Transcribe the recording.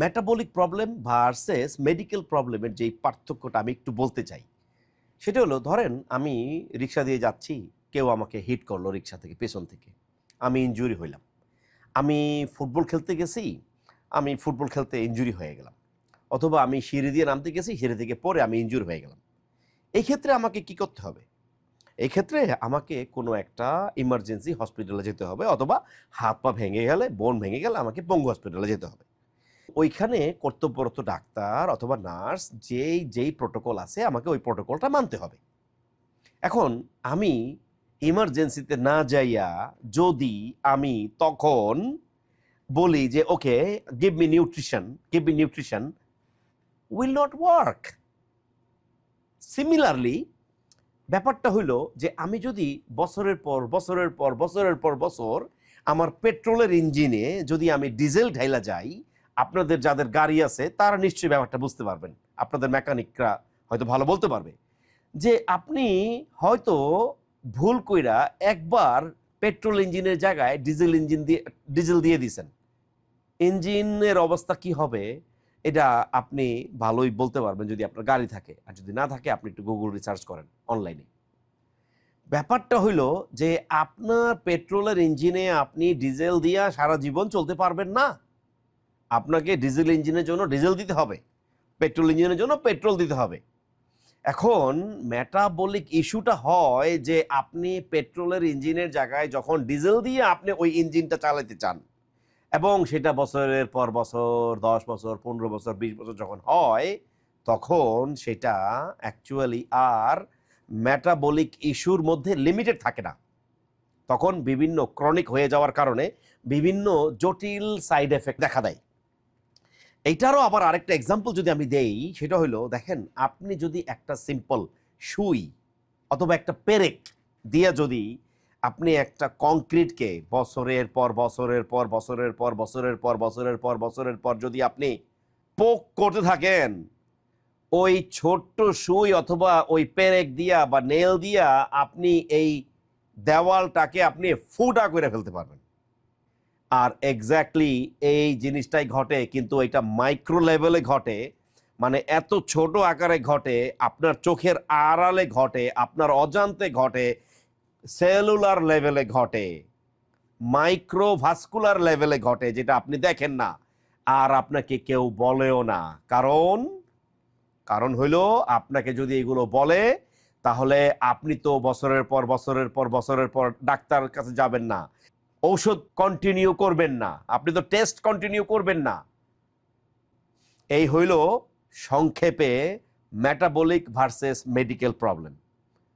Metabolic problem versus medical প্রবলেমের যেই পার্থক্যটা আমি একটু বলতে চাই, সেটা হলো, ধরেন আমি রিক্সা দিয়ে যাচ্ছি, কেউ আমাকে হিট করল রিক্সা থেকে, পেছন থেকে। আমি ইনজুরি হইলাম। আমি ফুটবল খেলতে গেছি, আমি ফুটবল খেলতে ইনজুরি হয়ে গেলাম। অথবা আমি সিঁড়ি দিয়ে নামতে গেছি, সিঁড়ি থেকে পরে আমি ইনজুরি হয়ে গেলাম। এই ক্ষেত্রে আমাকে কি করতে হবে? এই ক্ষেত্রে আমাকে কোনো একটা ইমার্জেন্সি হসপিটালে যেতে হবে, অথবা হাত পা ভেঙে গেলে বোন ভেঙে গেলে আমাকে পঙ্গু হসপিটালে যেতে হবে। ওইখানে কর্তব্যরত ডাক্তার অথবা নার্স যেই যেই প্রোটোকল আছে আমাকে ওই প্রোটোকলটা মানতে হবে। এখন আমি ইমার্জেন্সিতে না যাইয়া যদি আমি তখন বলি যে, okay give me nutrition give me nutrition will not work similarly ব্যাপারটা হইল যে, আমি যদি বছরের পর বছরের পর বছরের পর বছর আমার পেট্রোলের ইঞ্জিনে যদি আমি ডিজেল ঢাইলা যাই আপনাদের যাদের গাড়ি আছে, তারা নিশ্চয়ই ব্যাপারটা বুঝতে পারবেন। আপনাদের মেকানিকরা হয়তো ভালো বলতে পারবে। যে আপনি হয়তো ভুল কইরা একবার পেট্রোল ইঞ্জিনের জায়গায় ডিজেল ইঞ্জিন দিয়ে, ডিজেল দিয়ে দিছেন। ইঞ্জিনের অবস্থা কি হবে? এটা আপনি ভালোই বলতে পারবেন যদি আপনার গাড়ি থাকে। আর যদি না থাকে, আপনি একটু গুগল রিসার্চ করেন অনলাইনে ব্যাপারটা হইল যে আপনার পেট্রোলের ইঞ্জিনে আপনি ডিজেল দিয়া সারা জীবন চলতে পারবেন না। আপনাকে ডিজেল ইঞ্জিনের জন্য ডিজেল দিতে হবে, পেট্রোল ইঞ্জিনের জন্য পেট্রোল দিতে হবে। এখন মেটাবলিক ইস্যুটা হয় যে আপনি পেট্রোলের ইঞ্জিনের জায়গায় যখন ডিজেল দিয়ে আপনি ওই ইঞ্জিনটা চালাতে চান, এবং সেটা বছরের পর বছর, দশ বছর, পনেরো বছর, বিশ বছর যখন হয়, তখন সেটা অ্যাকচুয়ালি আর মেটাবলিক ইস্যুর মধ্যে লিমিটেড থাকে না। তখন বিভিন্ন ক্রনিক হয়ে যাওয়ার কারণে বিভিন্ন জটিল সাইড এফেক্ট দেখা দেয়। এইটারও আবার আরেকটা এক্সাম্পল যদি আমি দেই, সেটা হলো, দেখেন, আপনি যদি একটা সিম্পল সুই অথবা একটা পেরেক দিয়ে যদি আপনি একটা কংক্রিটকে বছরের পর বছরের পর বছরের পর বছরের পর বছরের পর বছরের পর যদি আপনি পোক করতে থাকেন, ওই ছোট্ট সুই অথবা ওই পেরেক দিয়া বা নেল দিয়া আপনি এই দেওয়ালটাকে আপনি ফুটা করে ফেলতে পারবেন। আর এক্স্যাক্টলি এই জিনিসটাই ঘটে, কিন্তু এটা মাইক্রো লেভেলে ঘটে মানে এত ছোট আকারে ঘটে, আপনার চোখের আড়ালে ঘটে, আপনার অজান্তে ঘটে সেলুলার লেভেলে ঘটে মাইক্রোভাস্কুলার লেভেলে ঘটে, যেটা আপনি দেখেন না, আর আপনাকে কেউ বলেও না। কারণ কারণ হইল আপনাকে যদি এগুলো বলে, তাহলে আপনি তো বছরের পর বছরের পর বছরের পর ডাক্তার কাছে যাবেন না। ঔষধ কন্টিনিউ করবেন না। আপনি তো টেস্ট কন্টিনিউ করবেন না। এই হইল সংক্ষেপে ম্যাটাবলিক ভার্সেস মেডিকেল প্রবলেম